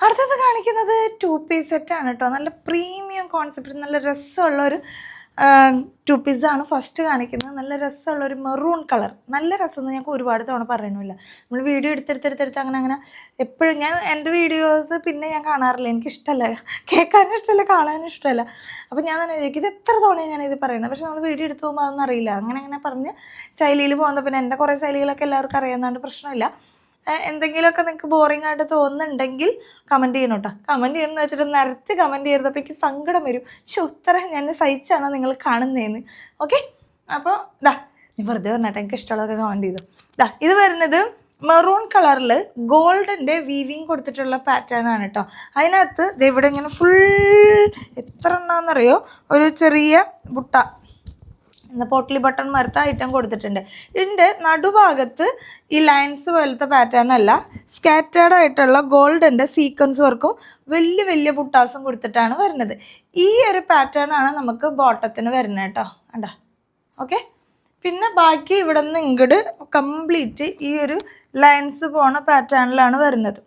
അടുത്തത് കാണിക്കുന്നത് ടു പീസ് സെറ്റാണ് കേട്ടോ. നല്ല പ്രീമിയം കോൺസെപ്റ്റ് നല്ല രസമുള്ള ഒരു ടു ആണ് ഫസ്റ്റ് കാണിക്കുന്നത്. നല്ല രസമുള്ള ഒരു മെറൂൺ കളർ നല്ല രസം എന്ന് ഞങ്ങൾക്ക് ഒരുപാട് തവണ പറയണമില്ല. നമ്മൾ വീഡിയോ എടുത്തെടുത്തെടുത്തെടുത്ത് അങ്ങനെ അങ്ങനെ എപ്പോഴും ഞാൻ എന്റെ വീഡിയോസ് പിന്നെ ഞാൻ കാണാറില്ല. എനിക്കിഷ്ടമല്ല കേൾക്കാനും ഇഷ്ടമല്ല കാണാനും ഇഷ്ടമല്ല. അപ്പോൾ ഞാൻ തന്നെ വിചാരിക്കും ഇത് എത്ര തവണ ഞാൻ ഇത് പറയുന്നത് പക്ഷെ നമ്മൾ വീഡിയോ എടുത്ത് പോകുമ്പോൾ അതൊന്നും അറിയില്ല. അങ്ങനെ അങ്ങനെ പറഞ്ഞ് ശൈലിയിൽ പോകുന്നത് പിന്നെ എന്റെ കുറേ ശൈലികളൊക്കെ എല്ലാവർക്കും അറിയാവുന്നതുകൊണ്ട് പ്രശ്നമില്ല. എന്തെങ്കിലുമൊക്കെ നിങ്ങൾക്ക് ബോറിംഗ് ആയിട്ട് തോന്നുന്നുണ്ടെങ്കിൽ കമന്റ് ചെയ്യണം കേട്ടോ കമന്റ് ചെയ്യണമെന്ന് വെച്ചിട്ട് നിരത്തി കമന്റ് അപ്പോൾ എനിക്ക് സങ്കടം വരും. പക്ഷെ ഉത്തരം ഞാൻ സഹിച്ചാണ് നിങ്ങൾ കാണുന്നതെന്ന് ഓക്കെ അപ്പോൾ ദാ ഞാൻ വെറുതെ വന്നിട്ട്. എനിക്ക് ഇഷ്ടമുള്ളതൊക്കെ കമന്റ് ചെയ്തു. ദാ ഇത് വരുന്നത് മെറൂൺ കളറിൽ ഗോൾഡിന്റെ വീവിങ് കൊടുത്തിട്ടുള്ള പാറ്റേൺ ആണ് കേട്ടോ അതിനകത്ത് ഇവിടെ ഇങ്ങനെ ഫുൾ എത്ര എണ്ണാന്നറിയോ? ഒരു ചെറിയ ബുട്ട. പോട്ട്ലി ബട്ടൺ മരത്ത ഐറ്റം കൊടുത്തിട്ടുണ്ട്. ഇതിന്റെ നടുഭാഗത്ത് ഈ ലൈൻസ് പോലത്തെ പാറ്റേൺ അല്ല സ്കാറ്റേർഡ് ആയിട്ടുള്ള ഗോൾഡിന്റെ സീക്വൻസ് വർക്കും വലിയ വലിയ പുട്ടാസും കൊടുത്തിട്ടാണ് വരുന്നത്. ഈ ഒരു പാറ്റേൺ ആണ് നമുക്ക് ബോട്ടത്തിന് വരുന്നത് കേട്ടോ. കണ്ടോ? ഓക്കെ പിന്നെ ബാക്കി ഇവിടെ നിന്ന് ഇങ്ങോട്ട് കംപ്ലീറ്റ് ഈ ഒരു ലൈൻസ് പോണ പാറ്റേണിലാണ് വരുന്നത്.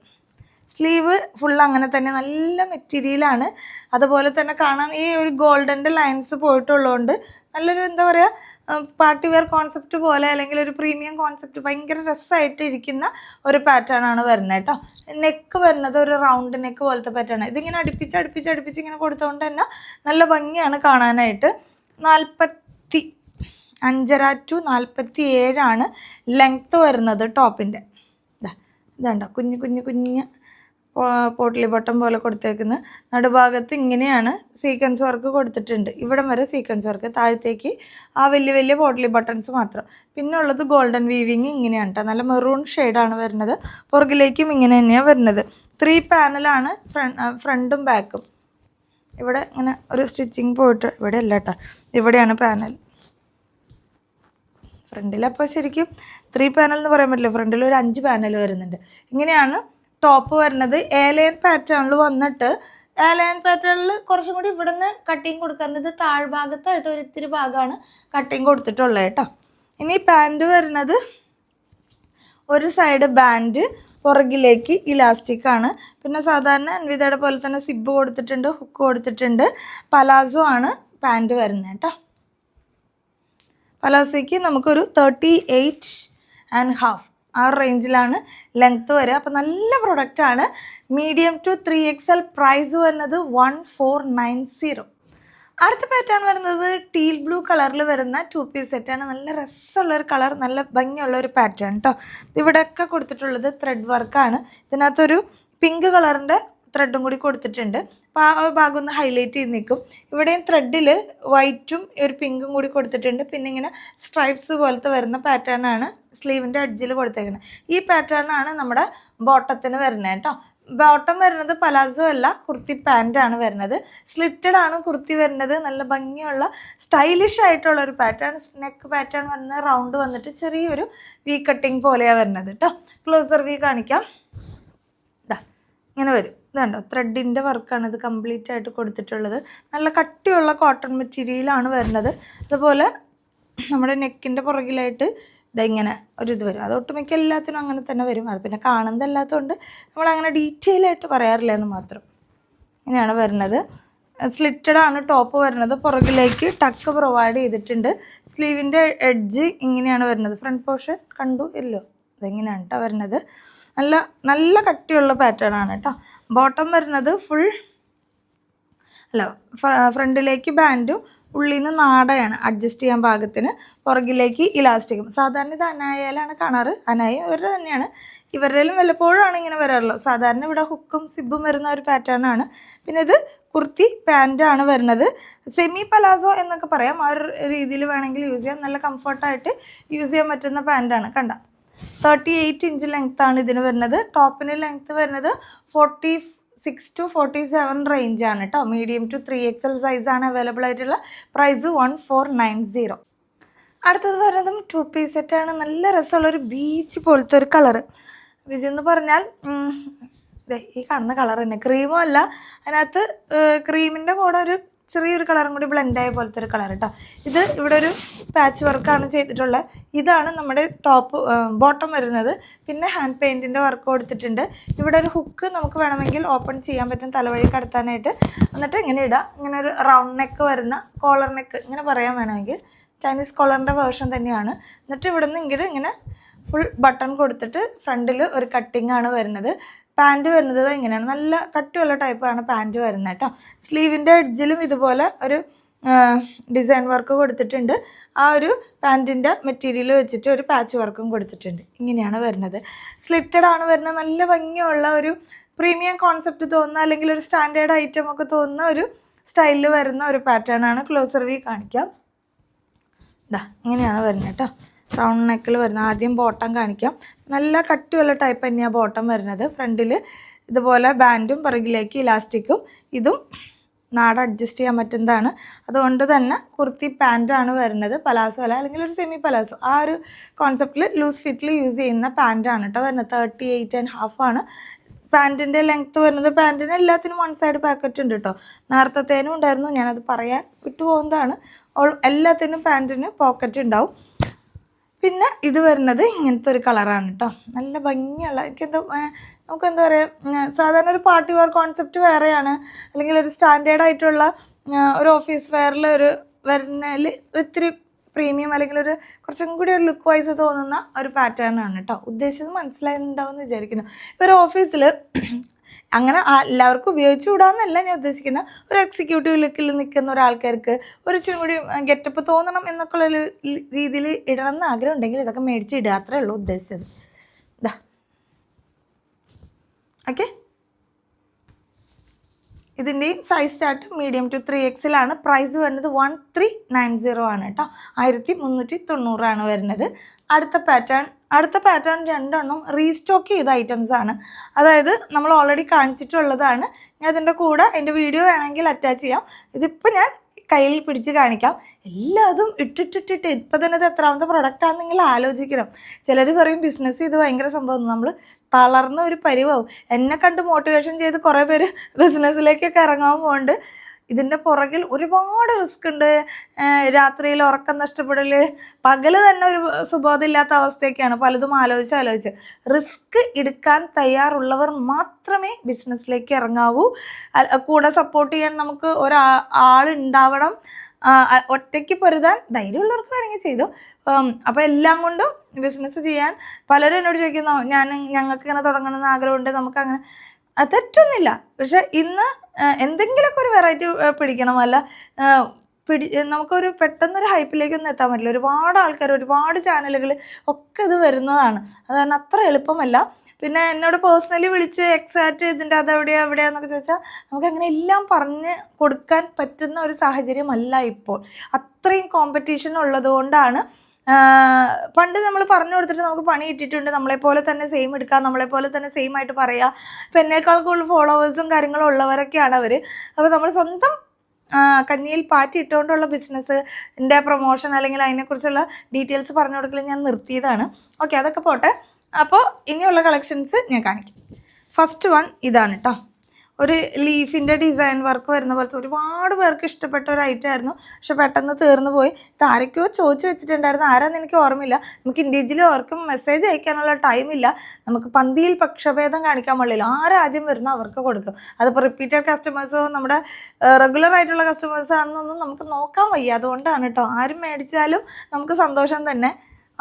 സ്ലീവ് ഫുൾ അങ്ങനെ തന്നെ നല്ല മെറ്റീരിയലാണ് അതുപോലെ തന്നെ കാണാൻ ഈ ഒരു ഗോൾഡന്റെ ലൈൻസ് പോയിട്ടുള്ളതുകൊണ്ട് നല്ലൊരു എന്താ പറയുക പാർട്ടി വെയർ കോൺസെപ്റ്റ് പോലെ അല്ലെങ്കിൽ ഒരു പ്രീമിയം കോൺസെപ്റ്റ് ഭയങ്കര രസമായിട്ട് ഇരിക്കുന്ന ഒരു പാറ്റേൺ ആണ് വരുന്നത് കേട്ടോ. നെക്ക് വരുന്നത് ഒരു റൗണ്ട് നെക്ക് പോലത്തെ പാറ്റേൺ ഇതിങ്ങനെ അടുപ്പിച്ച് അടുപ്പിച്ച് അടുപ്പിച്ച് ഇങ്ങനെ കൊടുത്തുകൊണ്ട് തന്നെ നല്ല ഭംഗിയാണ് കാണാനായിട്ട്. നാൽപ്പത്തി അഞ്ചര ടു നാൽപ്പത്തി ഏഴാണ് ലെങ്ത്ത് വരുന്നത് ടോപ്പിന്റെ ഇതാ ഇതാണ്ടോ കുഞ്ഞ് കുഞ്ഞ് കുഞ്ഞ് പോട്ട്ലി ബട്ടം പോലെ കൊടുത്തേക്കുന്ന. നടുഭാഗത്ത് ഇങ്ങനെയാണ് സീക്വൻസ് വർക്ക് കൊടുത്തിട്ടുണ്ട്. ഇവിടം വരെ സീക്വൻസ് വർക്ക് താഴത്തേക്ക് ആ വലിയ വലിയ പോട്ടിലി ബട്ടൺസ് മാത്രം. പിന്നെ ഉള്ളത് ഗോൾഡൻ വീവിങ് ഇങ്ങനെയാണ് കേട്ടോ നല്ല മെറൂൺ ഷെയ്ഡാണ് വരുന്നത്. പുറകിലേക്കും ഇങ്ങനെ തന്നെയാണ് വരുന്നത്. ത്രീ പാനലാണ് ഫ്രണ്ടും ബാക്കും ഇവിടെ ഇങ്ങനെ ഒരു സ്റ്റിച്ചിങ് പോയിട്ട് ഇവിടെ അല്ല കേട്ടോ ഇവിടെയാണ് പാനൽ ഫ്രണ്ടിൽ അപ്പോൾ ശരിക്കും ത്രീ പാനൽ എന്ന് പറയാൻ പറ്റില്ല. ഫ്രണ്ടിൽ ഒരു അഞ്ച് പാനൽ വരുന്നുണ്ട്. ഇങ്ങനെയാണ് ടോപ്പ് വരുന്നത് ഏലയൻ പാറ്റേണിൽ വന്നിട്ട് ഏലയൻ പാറ്റേണിൽ കുറച്ചും കൂടി ഇവിടുന്ന് കട്ടിങ് കൊടുക്കാറുണ്ട്. ഇത് താഴ്ഭാഗത്തായിട്ട് ഒരു ഇത്തിരി ഭാഗമാണ് കട്ടിങ് കൊടുത്തിട്ടുള്ളത് കേട്ടോ. ഇനി പാന്റ് വരുന്നത് ഒരു സൈഡ് ബാൻഡ് പുറകിലേക്ക് ഇലാസ്റ്റിക് ആണ്. പിന്നെ സാധാരണ അൻവിതയുടെ പോലെ തന്നെ സിബ് കൊടുത്തിട്ടുണ്ട് ഹുക്ക് കൊടുത്തിട്ടുണ്ട്. പലാസോ ആണ് പാന്റ് വരുന്നത് കേട്ടോ. പലാസോയ്ക്ക് നമുക്കൊരു തേർട്ടി എയ്റ്റ് ആൻഡ് ഹാഫ് ആ റേഞ്ചിലാണ് ലെങ്ത്ത് വരിക. അപ്പോൾ നല്ല പ്രൊഡക്റ്റാണ് medium to three X L price വരുന്നത് വൺ ഫോർ നയൻ സീറോ അടുത്ത പാറ്റേൺ വരുന്നത് ടീൽ ബ്ലൂ കളറിൽ വരുന്ന ടു പീസ് സെറ്റാണ് നല്ല രസമുള്ള ഒരു കളർ നല്ല ഭംഗിയുള്ള ഒരു പാറ്റേൺ കേട്ടോ ഇവിടെയൊക്കെ കൊടുത്തിട്ടുള്ളത് ത്രെഡ് വർക്കാണ് ഇതിനകത്തൊരു പിങ്ക് കളറിന്റെ ത്രെഡും കൂടി കൊടുത്തിട്ടുണ്ട്. അപ്പോൾ ആ ഭാഗം ഒന്ന് ഹൈലൈറ്റ് ചെയ്ത് നിൽക്കും. ഇവിടെയും ത്രെഡിൽ വൈറ്റും ഒരു പിങ്കും കൂടി കൊടുത്തിട്ടുണ്ട്. പിന്നെ ഇങ്ങനെ സ്ട്രൈപ്സ് പോലത്തെ വരുന്ന പാറ്റേൺ ആണ് സ്ലീവിന്റെ അഡ്ജിൽ കൊടുത്തേക്കുന്നത് ഈ പാറ്റേൺ ആണ് നമ്മുടെ ബോട്ടത്തിന് വരുന്നത് കേട്ടോ. ബോട്ടം വരുന്നത് പലാസോ അല്ല കുർത്തി പാന്റ് ആണ് വരുന്നത്. സ്ലിറ്റഡ് ആണ് കുർത്തി വരുന്നത്. നല്ല ഭംഗിയുള്ള സ്റ്റൈലിഷ് ആയിട്ടുള്ള ഒരു പാറ്റേൺ നെക്ക് പാറ്റേൺ വന്ന് റൗണ്ട് വന്നിട്ട് ചെറിയൊരു വി കട്ടിങ് പോലെയാണ് വരുന്നത് കേട്ടോ. ക്ലോസർ വി കാണിക്കാം. ഇതാ ഇങ്ങനെ വരും. ഇതുണ്ടോ? ത്രെഡിന്റെ വർക്കാണ് ഇത് കംപ്ലീറ്റ് ആയിട്ട് കൊടുത്തിട്ടുള്ളത്. നല്ല കട്ടിയുള്ള കോട്ടൺ മെറ്റീരിയലാണ് വരുന്നത്. അതുപോലെ നമ്മുടെ നെക്കിന്റെ പുറകിലായിട്ട് ഇതെങ്ങനെ ഒരു ഇത് വരും. അത് ഒട്ടുമിക്ക എല്ലാത്തിനും അങ്ങനെ തന്നെ വരും. അത് പിന്നെ കാണുന്നതല്ലാത്തതുകൊണ്ട് നമ്മളങ്ങനെ ഡീറ്റെയിൽ ആയിട്ട് പറയാറില്ല എന്ന് മാത്രം. ഇങ്ങനെയാണ് വരുന്നത്. സ്ലിറ്റഡ് ആണ് ടോപ്പ് വരുന്നത്. പുറകിലേക്ക് ടക്ക് പ്രൊവൈഡ് ചെയ്തിട്ടുണ്ട്. സ്ലീവിന്റെ എഡ്ജ് ഇങ്ങനെയാണ് വരുന്നത്. ഫ്രണ്ട് പോർഷൻ കണ്ടു? ഇല്ലോ. ഇതെങ്ങനെയാണ് കേട്ടോ വരുന്നത്. നല്ല നല്ല കട്ടിയുള്ള പാറ്റേൺ ആണ് കേട്ടോ ബോട്ടം വരുന്നത് ഫുൾ അല്ല ഫ്രണ്ടിലേക്ക് ബാൻഡും ഉള്ളിൽ നിന്ന് നാടയാണ് അഡ്ജസ്റ്റ് ചെയ്യാൻ പാകത്തിന്. പുറകിലേക്ക് ഇലാസ്റ്റിക്കും. സാധാരണ ഇത് അനായയിലാണ് കാണാറ്. അനായ ഇവരുടെ തന്നെയാണ്. ഇവരുടെയും വല്ലപ്പോഴാണ് ഇങ്ങനെ വരാറുള്ളത്. സാധാരണ ഇവിടെ ഹുക്കും സിബും വരുന്ന ഒരു പാറ്റേൺ ആണ്. പിന്നെ ഇത് കുർത്തി പാന്റാണ് വരുന്നത്. സെമി പലാസോ എന്നൊക്കെ പറയാം. ആ ഒരു രീതിയിൽ വേണമെങ്കിൽ യൂസ് ചെയ്യാം. നല്ല കംഫർട്ടായിട്ട് യൂസ് ചെയ്യാൻ പറ്റുന്ന പാന്റാണ് കണ്ട? തേർട്ടി എയ്റ്റ് ഇഞ്ച് ആണ് ഇതിന് വരുന്നത്. ടോപ്പിന് ലെങ്ത് വരുന്നത് forty six to forty seven range ആണ് കേട്ടോ മീഡിയം ടു ത്രീ എൽ സൈസാണ് അവൈലബിൾ ആയിട്ടുള്ള. Price one four nine zero അടുത്തത് വരുന്നതും ടു പീസ് സെറ്റാണ് നല്ല രസമുള്ള ഒരു ബീച്ച് പോലത്തെ ഒരു കളറ് ബീച്ച് എന്ന് പറഞ്ഞാൽ ഈ കാണുന്ന കളർ തന്നെ. ക്രീമും അല്ല. അതിനകത്ത് ക്രീമിന്റെ കൂടെ ഒരു ചെറിയൊരു കളറും കൂടി ബ്ലെൻഡായ പോലത്തെ ഒരു കളർ കേട്ടോ ഇത് ഇവിടെ ഒരു പാച്ച് വർക്കാണ് ചെയ്തിട്ടുള്ളത്. ഇതാണ് നമ്മുടെ ടോപ്പ് ബോട്ടം വരുന്നത്. പിന്നെ ഹാൻഡ് പെയിന്റിന്റെ വർക്ക് കൊടുത്തിട്ടുണ്ട് ഇവിടെ ഒരു ഹുക്ക് നമുക്ക് വേണമെങ്കിൽ ഓപ്പൺ ചെയ്യാൻ പറ്റും. തലവഴി കടത്താനായിട്ട്. എന്നിട്ട് ഇങ്ങനെ ഇടാം. ഇങ്ങനെ ഒരു റൗണ്ട് നെക്ക് വരുന്ന കോളർ നെക്ക് ഇങ്ങനെ പറയാൻ വേണമെങ്കിൽ. ചൈനീസ് കോളറിന്റെ വേർഷൻ തന്നെയാണ്. എന്നിട്ട് ഇവിടെ നിന്ന് ഇങ്ങനെ ഫുൾ ബട്ടൺ കൊടുത്തിട്ട് ഫ്രണ്ടിൽ ഒരു കട്ടിംഗ് ആണ് വരുന്നത്. പാന്റ് വരുന്നത് ഇങ്ങനെയാണ്. നല്ല കട്ടിയുള്ള ടൈപ്പാണ് പാന്റ് വരുന്നത് കേട്ടോ. സ്ലീവിന്റെ എഡ്ജിലും ഇതുപോലെ ഒരു ഡിസൈൻ വർക്ക് കൊടുത്തിട്ടുണ്ട്. ആ ഒരു പാന്റിന്റെ മെറ്റീരിയൽ വെച്ചിട്ട് ഒരു പാച്ച് വർക്കും കൊടുത്തിട്ടുണ്ട്. ഇങ്ങനെയാണ് വരുന്നത്. സ്ലിറ്റഡ് ആണ് വരുന്നത്. നല്ല ഭംഗിയുള്ള ഒരു പ്രീമിയം കോൺസെപ്റ്റ് തോന്നുന്ന അല്ലെങ്കിൽ ഒരു സ്റ്റാൻഡേർഡ് ഐറ്റം ഒക്കെ തോന്നുന്ന ഒരു സ്റ്റൈലിൽ വരുന്ന ഒരു പാറ്റേൺ ആണ് ക്ലോസർ വി കാണിക്കാം. ഇതാ ഇങ്ങനെയാണ് വരുന്നത് കേട്ടോ. റൗണ്ട് നെക്കിൽ വരുന്നത് ആദ്യം ബോട്ടം കാണിക്കാം. നല്ല കട്ടിയുള്ള ടൈപ്പ് തന്നെയാണ് ബോട്ടം വരുന്നത്. ഫ്രണ്ടിൽ ഇതുപോലെ ബാൻഡും പിറകിലേക്ക് ഇലാസ്റ്റിക്കും. ഇതും നാട് അഡ്ജസ്റ്റ് ചെയ്യാൻ പറ്റുന്നതാണ്. അതുകൊണ്ട് തന്നെ കുർത്തി പാന്റാണ് വരുന്നത്. പലാസോ അല്ല അല്ലെങ്കിൽ ഒരു സെമി പലാസോ ആ ഒരു കോൺസെപ്റ്റിൽ ലൂസ് ഫിറ്റിൽ യൂസ് ചെയ്യുന്ന പാന്റാണ് കേട്ടോ വരുന്നത്. തേർട്ടി എയ്റ്റ് ആൻഡ് ഹാഫ് ആണ് പാന്റിന്റെ ലെങ്ത്ത് വരുന്നത് പാന്റിന് എല്ലാത്തിനും വൺ സൈഡ് പാക്കറ്റ് ഉണ്ട് കേട്ടോ നേരത്തേനും ഉണ്ടായിരുന്നു. ഞാനത് പറയാൻ വിട്ടുപോകുന്നതാണ്. എല്ലാത്തിനും പാന്റിന് പോക്കറ്റ് ഉണ്ടാവും. പിന്നെ ഇത് വരുന്നത് ഇങ്ങനത്തെ ഒരു കളറാണ് കേട്ടോ നല്ല ഭംഗിയുള്ള എനിക്ക് എന്താ നമുക്ക് എന്താ പറയുക സാധാരണ ഒരു പാർട്ടി വെയർ കോൺസെപ്റ്റ് വേറെയാണ്. അല്ലെങ്കിൽ ഒരു സ്റ്റാൻഡേർഡ് ആയിട്ടുള്ള ഒരു ഓഫീസ് വെയറിൽ ഒരു വരുന്നതിൽ ഒത്തിരി പ്രീമിയം അല്ലെങ്കിൽ ഒരു കുറച്ചും കൂടി ഒരു ലുക്ക് വൈസ് തോന്നുന്ന ഒരു പാറ്റേൺ ആണ് കേട്ടോ ഉദ്ദേശിച്ചത് മനസ്സിലായിട്ടുണ്ടാവും എന്ന് വിചാരിക്കുന്നു. ഇപ്പോൾ ഒരു ഓഫീസിൽ അങ്ങനെ എല്ലാവർക്കും ഉപയോഗിച്ചു വിടാമെന്നല്ല ഞാൻ ഉദ്ദേശിക്കുന്നത്. ഒരു എക്സിക്യൂട്ടീവ് ലുക്കിൽ നിൽക്കുന്ന ഒരാൾക്കാർക്ക് ഒരു ഇച്ചിരി കൂടി ഗെറ്റപ്പ് തോന്നണം എന്നൊക്കെ ഉള്ള രീതിയിൽ ഇടണം എന്ന് ആഗ്രഹം ഉണ്ടെങ്കിൽ ഇതൊക്കെ മേടിച്ച് ഇടുക. അത്രേ ഉള്ളൂ ഉദ്ദേശിച്ചത്. ഇതാ okay ഇതിന്റെയും size chart medium to three എക്സിലാണ് price വരുന്നത് വൺ ത്രീ നയൻ സീറോ ആണ് കേട്ടോ ആയിരത്തി മുന്നൂറ്റി തൊണ്ണൂറാണ് വരുന്നത്. അടുത്ത പാറ്റേൺ അടുത്ത പാറ്റേൺ രണ്ടെണ്ണം റീസ്റ്റോക്ക് ചെയ്ത ഐറ്റംസ് ആണ്. അതായത് നമ്മൾ ഓൾറെഡി കാണിച്ചിട്ടുള്ളതാണ്. ഞാൻ അതിന്റെ കൂടെ എന്റെ വീഡിയോ വേണമെങ്കിൽ അറ്റാച്ച് ചെയ്യാം. ഇതിപ്പോൾ ഞാൻ കയ്യിൽ പിടിച്ച് കാണിക്കാം. എല്ലാതും ഇട്ടിട്ടിട്ടിട്ട് ഇപ്പം തന്നെ ഇത് എത്രാമത്തെ പ്രൊഡക്റ്റാണെന്ന് നിങ്ങൾ ആലോചിക്കണം. ചിലർ പറയും ബിസിനസ് ചെയ്ത് ഭയങ്കര സംഭവം നമ്മൾ തളർന്ന ഒരു പരിവാവും. എന്നെ കണ്ട് മോട്ടിവേഷൻ ചെയ്ത് കുറേ പേര് ബിസിനസ്സിലേക്കൊക്കെ ഇറങ്ങാൻ പോകുന്നുണ്ട് ഇതിന്റെ പുറകിൽ ഒരുപാട് റിസ്ക് ഉണ്ട്. രാത്രിയിൽ ഉറക്കം നഷ്ടപ്പെടൽ പകൽ തന്നെ ഒരു സുബോധമില്ലാത്ത അവസ്ഥയൊക്കെയാണ്. പലതും ആലോചിച്ച് ആലോചിച്ച്. റിസ്ക് എടുക്കാൻ തയ്യാറുള്ളവർ മാത്രമേ ബിസിനസ്സിലേക്ക് ഇറങ്ങാവൂ. കൂടെ സപ്പോർട്ട് ചെയ്യാൻ നമുക്ക് ഒരാ ആളുണ്ടാവണം. ഒറ്റയ്ക്ക് പൊരുതാൻ ധൈര്യമുള്ളവർക്ക് വേണമെങ്കിൽ ചെയ്തു. അപ്പോൾ എല്ലാം കൊണ്ടും ബിസിനസ് ചെയ്യാൻ പലരും എന്നോട് ചോദിക്കുന്നു ഞാൻ ഞങ്ങൾക്ക് ഇങ്ങനെ തുടങ്ങണമെന്ന് ആഗ്രഹമുണ്ട്. നമുക്ക് അങ്ങനെ തെറ്റൊന്നുമില്ല. പക്ഷെ ഇന്ന് എന്തെങ്കിലുമൊക്കെ ഒരു വെറൈറ്റി പിടിക്കണം. അല്ല പിടി നമുക്കൊരു പെട്ടെന്നൊരു ഹൈപ്പിലേക്കൊന്നും എത്താൻ പറ്റില്ല. ഒരുപാട് ആൾക്കാർ ഒരുപാട് ചാനലുകൾ ഒക്കെ ഇത് വരുന്നതാണ്. അത് അത്ര എളുപ്പമല്ല. പിന്നെ എന്നോട് പേഴ്സണലി വിളിച്ച് എക്സാക്റ്റ് ഇതിന്റെ അത് എവിടെയാണ് എവിടെയാണെന്നൊക്കെ ചോദിച്ചാൽ നമുക്ക് അങ്ങനെ എല്ലാം പറഞ്ഞ് കൊടുക്കാൻ പറ്റുന്ന ഒരു സാഹചര്യമല്ല ഇപ്പോൾ. അത്രയും കോമ്പറ്റീഷൻ ഉള്ളത് കൊണ്ടാണ് പണ്ട് നമ്മൾ പറഞ്ഞു കൊടുത്തിട്ട് നമുക്ക് പണി കിട്ടിയിട്ടുണ്ട്. നമ്മളെ പോലെ തന്നെ സെയിം എടുക്കാം. നമ്മളെ പോലെ തന്നെ സെയിം ആയിട്ട് പറയാം. ഇപ്പം എന്നേക്കാൾ കൂടുതൽ ഫോളോവേഴ്സും കാര്യങ്ങളും ഉള്ളവരൊക്കെയാണ് അവർ അപ്പോൾ നമ്മൾ സ്വന്തം കഞ്ഞിയിൽ പാറ്റി ഇട്ടുകൊണ്ടുള്ള ബിസിനസ്സിന്റെ പ്രൊമോഷൻ അല്ലെങ്കിൽ അതിനെക്കുറിച്ചുള്ള ഡീറ്റെയിൽസ് പറഞ്ഞു കൊടുക്കൽ ഞാൻ നിർത്തിയതാണ്. ഓക്കെ അതൊക്കെ പോട്ടെ. അപ്പോൾ ഇനിയുള്ള കളക്ഷൻസ് ഞാൻ കാണിക്കാം. ഫസ്റ്റ് വൺ ഇതാണ് കേട്ടോ ഒരു ലീഫിന്റെ ഡിസൈൻ വർക്ക് വരുന്ന പോലത്തെ ഒരുപാട് പേർക്ക് ഇഷ്ടപ്പെട്ട ഒരു ഐറ്റം ആയിരുന്നു. പക്ഷെ പെട്ടെന്ന് തീർന്നു പോയി. ഇത് ആരൊക്കെയോ ചോദിച്ചു വെച്ചിട്ടുണ്ടായിരുന്നു. ആരാന്ന് എനിക്ക് ഓർമ്മയില്ല. നമുക്ക് ഇൻഡിവിജ്വലി ഓർക്കും മെസ്സേജ് അയക്കാനുള്ള ടൈമില്ല നമുക്ക് പന്തിയിൽ പക്ഷഭേദം കാണിക്കാൻ പാടില്ല. ആരാദ്യം വരുന്ന അവർക്ക് കൊടുക്കും. അതിപ്പോൾ റിപ്പീറ്റഡ് കസ്റ്റമേഴ്സോ നമ്മുടെ റെഗുലർ ആയിട്ടുള്ള കസ്റ്റമേഴ്സ് ആണെന്നൊന്നും നമുക്ക് നോക്കാൻ വയ്യ. അതുകൊണ്ടാണ് കേട്ടോ. ആരും മേടിച്ചാലും നമുക്ക് സന്തോഷം തന്നെ.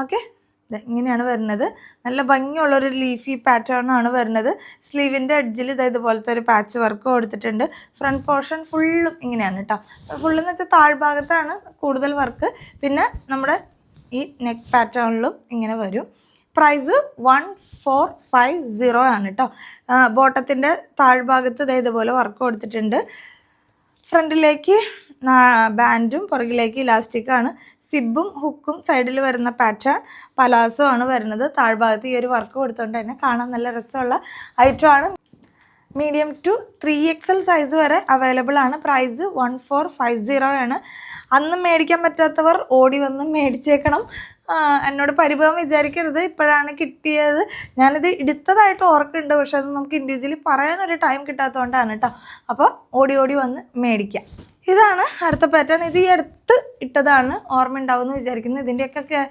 ഓക്കെ ഇങ്ങനെയാണ് വരുന്നത്. നല്ല ഭംഗിയുള്ളൊരു ലീഫി പാറ്റേൺ ആണ് വരുന്നത്. സ്ലീവിന്റെ അഡ്ജിൽ ഇതാ ഇതുപോലത്തെ ഒരു പാച്ച് വർക്ക് കൊടുത്തിട്ടുണ്ട്. ഫ്രണ്ട് പോർഷൻ ഫുള്ളും ഇങ്ങനെയാണ് കേട്ടോ. ഫുള്ളെന്ന് വെച്ചാൽ താഴ്ഭാഗത്താണ് കൂടുതൽ വർക്ക് പിന്നെ നമ്മുടെ ഈ നെക്ക് പാറ്റേണിലും ഇങ്ങനെ വരും. Price one four five zero ആണ് കേട്ടോ. ബോട്ടത്തിന്റെ താഴ്ഭാഗത്ത് ഇതേ ഇതുപോലെ വർക്ക് കൊടുത്തിട്ടുണ്ട്. ഫ്രണ്ടിലേക്ക് ബാൻഡും പുറകിലേക്ക് ഇലാസ്റ്റിക്കാണ്. സിബും ഹുക്കും സൈഡിൽ വരുന്ന പാറ്റേൺ പലാസോ ആണ് വരുന്നത്. താഴ്ഭാഗത്ത് ഈ ഒരു വർക്ക് കൊടുത്തുകൊണ്ട് തന്നെ കാണാൻ നല്ല രസമുള്ള ഐറ്റമാണ് medium to three X L size വരെ അവൈലബിൾ ആണ്. Price one four five zero ആണ്. അന്ന് മേടിക്കാൻ പറ്റാത്തവർ ഓടി വന്ന് മേടിച്ചേക്കണം. എന്നോട് പരിഭവം വിചാരിക്കരുത്. ഇപ്പോഴാണ് കിട്ടിയത്. ഞാനിത് എടുത്തതായിട്ട് ഓർക്കുന്നുണ്ട്. പക്ഷെ അത് നമുക്ക് ഇൻഡിവിജ്വലി പറയാനൊരു ടൈം കിട്ടാത്തതുകൊണ്ടാണ് കേട്ടോ അപ്പോൾ ഓടി ഓടി വന്ന് മേടിക്കാം. ഇതാണ് അടുത്ത പാറ്റേൺ ഇത് ഈ അടുത്ത് ഇട്ടതാണ് ഓർമ്മ ഉണ്ടാവുമെന്ന് വിചാരിക്കുന്നു ഇതിന്റെയൊക്കെ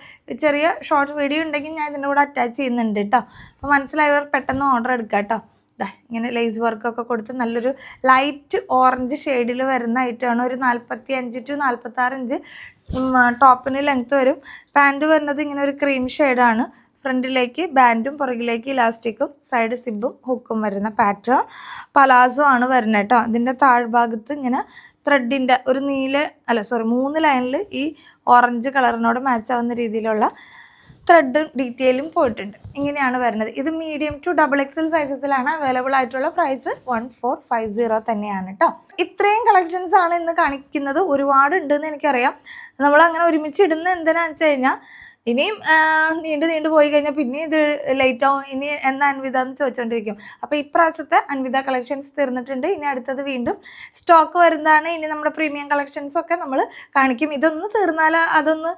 ചെറിയ ഷോർട്ട് വീഡിയോ ഉണ്ടെങ്കിൽ ഞാൻ ഇതിന്റെ കൂടെ അറ്റാച്ച് ചെയ്യുന്നുണ്ട് കേട്ടോ അപ്പോൾ മനസ്സിലായവർ പെട്ടെന്ന് ഓർഡർ എടുക്കാം കേട്ടോ ഇങ്ങനെ ലേസ് വർക്കൊക്കെ കൊടുത്ത് നല്ലൊരു ലൈറ്റ് ഓറഞ്ച് ഷെയ്ഡിൽ വരുന്ന ഐറ്റമാണ് ഒരു നാൽപ്പത്തി അഞ്ച് ടു നാൽപ്പത്താറ് ഇഞ്ച് ടോപ്പിന് ലെങ്ത്ത് വരും. പാന്റ് വരുന്നത് ഇങ്ങനെ ഒരു ക്രീം ഷെയ്ഡാണ് ഫ്രണ്ടിലേക്ക് ബാൻഡും പുറകിലേക്ക് ഇലാസ്റ്റിക്കും സൈഡ് സിബും ഹുക്കും വരുന്ന പാറ്റേൺ പലാസോ ആണ് വരുന്നത് കേട്ടോ. അതിന്റെ താഴ്ഭാഗത്ത് ഇങ്ങനെ ത്രെഡിന്റെ ഒരു നീല അല്ല സോറി മൂന്ന് ലൈനിൽ ഈ ഓറഞ്ച് കളറിനോട് മാച്ച് ആവുന്ന രീതിയിലുള്ള ത്രെഡും ഡീറ്റെയിലും പോയിട്ടുണ്ട്. ഇങ്ങനെയാണ് വരുന്നത്. ഇത് മീഡിയം ടു ഡബിൾ എക്സൽ സൈസസിലാണ് അവൈലബിൾ ആയിട്ടുള്ള price one four five zero തന്നെയാണ് കേട്ടോ ഇത്രയും കളക്ഷൻസ് ആണ് ഇന്ന് കാണിക്കുന്നത്. ഒരുപാട് ഉണ്ടെന്ന് എനിക്കറിയാം. നമ്മൾ അങ്ങനെ ഒരുമിച്ച് ഇടുന്ന എന്തിനാണെന്ന് വെച്ച് കഴിഞ്ഞാൽ ഇനിയും നീണ്ടു നീണ്ടു പോയി കഴിഞ്ഞാൽ പിന്നെ ഇത് ലേറ്റ് ആവും. ഇനി എന്നാ അൻവിത എന്ന് ചോദിച്ചുകൊണ്ടിരിക്കും അപ്പോൾ ഇപ്രാവശ്യത്തെ അൻവിത കളക്ഷൻസ് തീർന്നിട്ടുണ്ട്. ഇനി അടുത്തത് വീണ്ടും സ്റ്റോക്ക് വരുന്നതാണ്. ഇനി നമ്മുടെ പ്രീമിയം കളക്ഷൻസ് ഒക്കെ നമ്മൾ കാണിക്കും. ഇതൊന്ന് തീർന്നാൽ അതൊന്ന്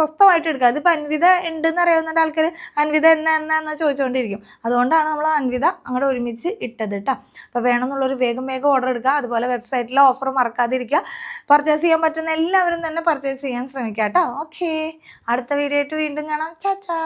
സ്വസ്ഥമായിട്ട് എടുക്കുക അതിപ്പോൾ അൻവിത ഉണ്ടെന്ന് അറിയാവുന്ന ആൾക്കാർ അൻവിത എന്നാ എന്നാ എന്നാ ചോദിച്ചുകൊണ്ടിരിക്കും അതുകൊണ്ടാണ് നമ്മൾ അൻവിത അങ്ങോട്ട് ഒരുമിച്ച് ഇട്ടത് കേട്ടോ അപ്പോൾ വേണമെന്നുള്ളൊരു വേഗം വേഗം ഓർഡർ എടുക്കുക അതുപോലെ വെബ്സൈറ്റിലെ ഓഫർ മറക്കാതിരിക്കുക. പർച്ചേസ് ചെയ്യാൻ പറ്റുന്ന എല്ലാവരും തന്നെ പർച്ചേസ് ചെയ്യാൻ ശ്രമിക്കാം കേട്ടോ ഓക്കെ അടുത്ത വീഡിയോ ആയിട്ട് വീണ്ടും കാണാം. ചാച്ചാ